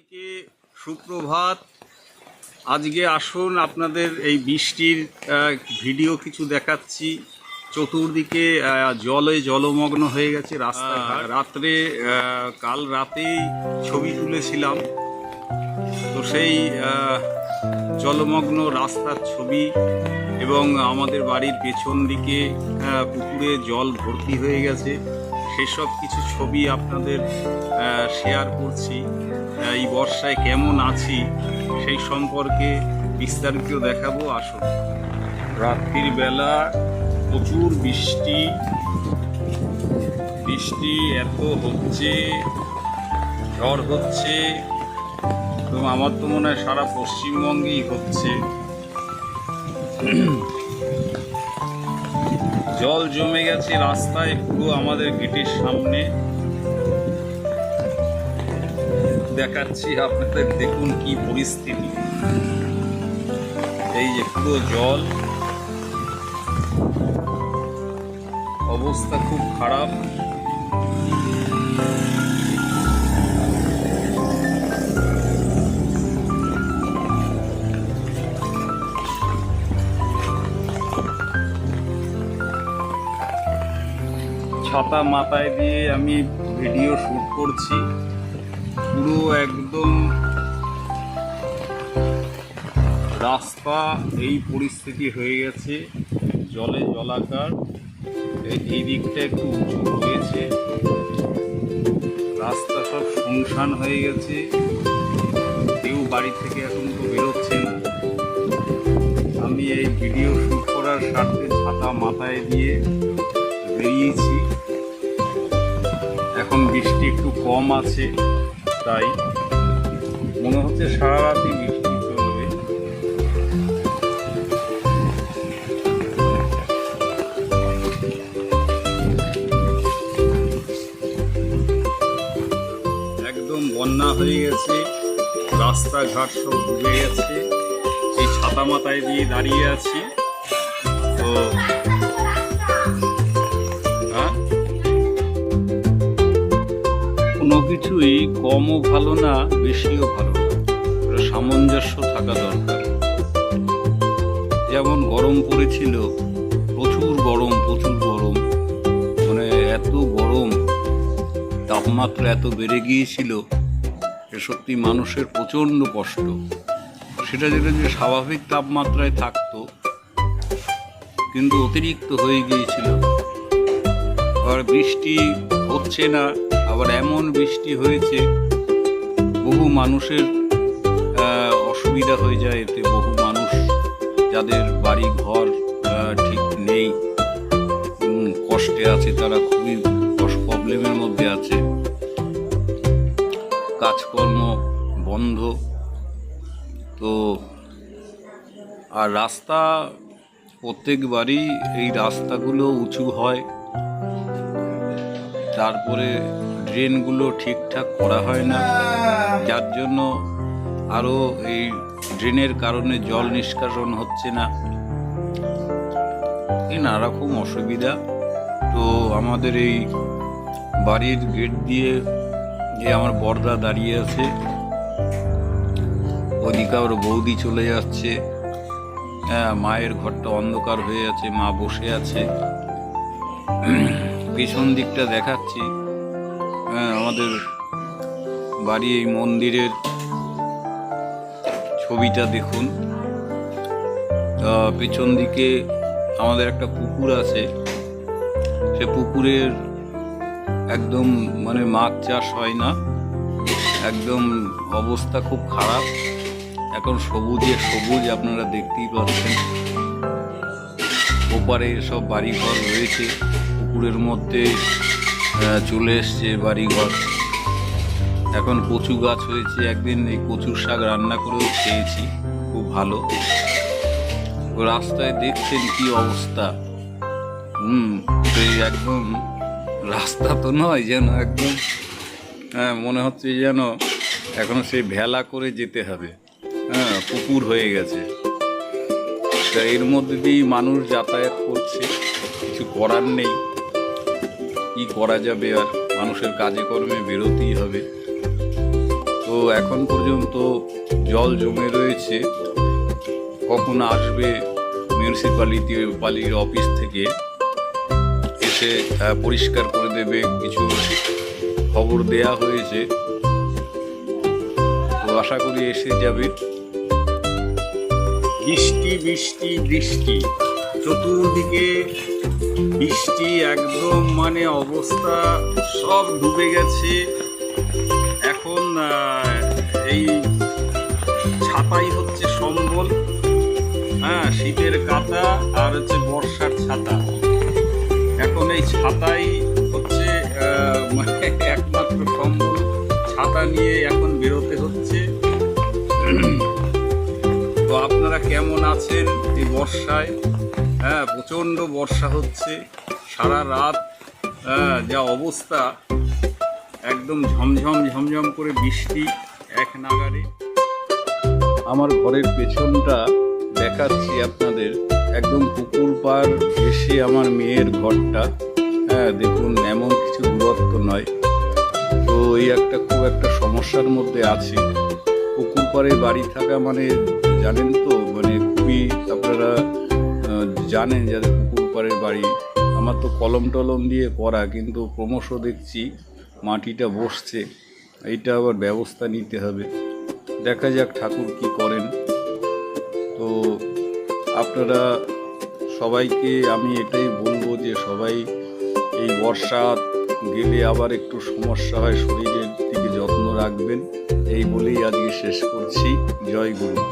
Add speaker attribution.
Speaker 1: সবাইকে সুপ্রভাত। আজকে আসুন আপনাদের এই বৃষ্টির ভিডিও কিছু দেখাচ্ছি। চতুর্দিকে জলে জলমগ্ন হয়ে গেছে রাস্তা রাত্রে কাল রাতেই ছবি তুলেছিলাম। তো সেই জলমগ্ন রাস্তার ছবি এবং আমাদের বাড়ির পেছন দিকে পুকুরে জল ভর্তি হয়ে গেছে। সেসব কিছু ছবি আপনাদের শেয়ার করছি। এই বর্ষায় কেমন আছি সেই সম্পর্কে বিস্তারিত দেখাবো, আসুন। রাত্রির বেলা প্রচুর বৃষ্টি। বৃষ্টি এত হচ্ছে, ঝড় হচ্ছে, এবং আমার তো মনে হয় সারা পশ্চিমবঙ্গেই হচ্ছে। জল জমে গেছে রাস্তায়, একটু আমাদের গেটের সামনে। দেখাচ্ছি আপনাদের, দেখুন কি পরিস্থিতি। এই যে পুরো জল। অবস্থা খুব খারাপ। ছাতা মাথায় দিয়ে আমি ভিডিও শুট করছি। পুরো একদম রাস্তা এই পরিস্থিতি হয়ে গেছে, জলে জলাকার। এই- দিকটা একটু উঁচু হয়েছে। রাস্তা সব শুনশান হয়ে গেছে। কেউ বাড়ি থেকে এখন তো বেরোচ্ছে না। আমি এই ভিডিও শ্যুট করার স্বার্থে ছাতা মাথায় দিয়ে বেরিয়েছি। এখন বৃষ্টি একটু কম আছে, তাই মনে হচ্ছে সারা রাতই বৃষ্টি চলবে। একদম বন্যা হয়ে গেছে, রাস্তাঘাট সব ডুবে গেছে, এই ছাতা মাথায় দিয়ে দাঁড়িয়ে আছি। কিছুই কমও ভালো না, বেশিও ভালো না। সামঞ্জস্য থাকা দরকার। যেমন গরম পড়েছিল, প্রচুর গরম প্রচুর গরম। মানে এত গরম, তাপমাত্রা এত বেড়ে গিয়েছিল, যে সত্যি মানুষের প্রচণ্ড কষ্ট। সেটা যেটা যে স্বাভাবিক তাপমাত্রায় থাকতো, কিন্তু অতিরিক্ত হয়ে গিয়েছিল। আর বৃষ্টি হচ্ছে না আবার এমন বৃষ্টি হয়েছে, বহু মানুষের অসুবিধা হয়ে যায়, এতে বহু মানুষ যাদের বাড়ি ঘর ঠিক নেই। কষ্টে আছে তারা, খুবই প্রবলেমের মধ্যে আছে। কাজকর্ম বন্ধ। তো, আর রাস্তা, প্রত্যেকবারই এই রাস্তাগুলো উঁচু হয়। তারপরে ড্রেনগুলো ঠিকঠাক করা হয় না। যার জন্য আরও এই ড্রেনের কারণে জল নিষ্কাশন হচ্ছে না। এই নানা রকম অসুবিধা। তো আমাদের এই বাড়ির গেট দিয়ে যে আমার বর্দা দাঁড়িয়ে আছে, ওদিকে আবার বৌদি চলে যাচ্ছে। হ্যাঁ মায়ের ঘরটা অন্ধকার হয়ে আছে, মা বসে আছে। পেছন দিকটা দেখাচ্ছি। হ্যাঁ, আমাদের বাড়ি এই মন্দিরের ছবিটা দেখুন। পেছন দিকে আমাদের একটা পুকুর আছে। সে পুকুরের একদম মানে মাছ চাষ হয় না। একদম অবস্থা খুব খারাপ। এখন সবুজে সবুজ আপনারা দেখতেই পাচ্ছেন। ওপারে সব বাড়িঘর রয়েছে। পুকুরের মধ্যে আহ, চলে এসছে বাড়িঘর। এখন কচু গাছ হয়েছে একদিন এই কচুর শাক রান্না করেও খেয়েছি খুব ভালো। রাস্তায় দেখছেন কি অবস্থা? হুম এই একদম রাস্তা তো নয় যেন একদম হ্যাঁ মনে হচ্ছে যেন এখন সেই ভেলা করে যেতে হবে। হ্যাঁ পুকুর হয়ে গেছে। তা এর মধ্যে দিয়েই মানুষ যাতায়াত করছে কিছু করার নেই। কি করা যাবে আর মানুষের কাজে কর্মে বেরোতেই হবে। তো
Speaker 2: এখন পর্যন্ত জল জমে রয়েছে। কখন আসবে মিউনিসিপ্যালিটি পালির অফিস থেকে এসে পরিষ্কার করে দেবে, কিছু খবর দেয়া হয়েছে। তো আশা করি এসে যাবে।
Speaker 1: বৃষ্টি বৃষ্টি বৃষ্টি। চতুর্দিকে বৃষ্টি একদম মানে অবস্থা সব ডুবে গেছে। এখন এই ছাতাই হচ্ছে সম্বল। হ্যাঁ শীতের কাঁথা আর হচ্ছে বর্ষার ছাতা এখন এই ছাতাই হচ্ছে মানে একমাত্র সম্বল। ছাতা নিয়ে এখন বেরোতে হচ্ছে। তো আপনারা কেমন আছেন এই বর্ষায়? হ্যাঁ প্রচণ্ড বর্ষা হচ্ছে। সারা রাত হ্যাঁ, যা অবস্থা একদম ঝমঝম ঝমঝম করে বৃষ্টি এক নাগারে
Speaker 2: আমার ঘরের পেছনটা দেখাচ্ছি আপনাদের। একদম পুকুর পার এসে আমার মেয়ের ঘরটা। হ্যাঁ দেখুন এমন কিছু দূরত্ব নয়। তো এই একটা খুব একটা সমস্যার মধ্যে আছি। পুকুর পাড়ে বাড়ি থাকা মানে জানেন তো মানে খুবই আপনারা জানেন যাদের পুকুর পাড়ের বাড়ি। আমার তো কলম টলম দিয়ে করা, কিন্তু ক্রমশ দেখছি মাটিটা বসছে। এইটা আবার ব্যবস্থা নিতে হবে। দেখা যাক ঠাকুর কি করেন। তো আপনারা সবাইকে আমি এটাই বলব যে সবাই এই বর্ষা গেলে আবার একটু সমস্যা হয়, শরীরের দিকে যত্ন রাখবেন। এই বলেই আজকে শেষ করছি। জয় গুরু।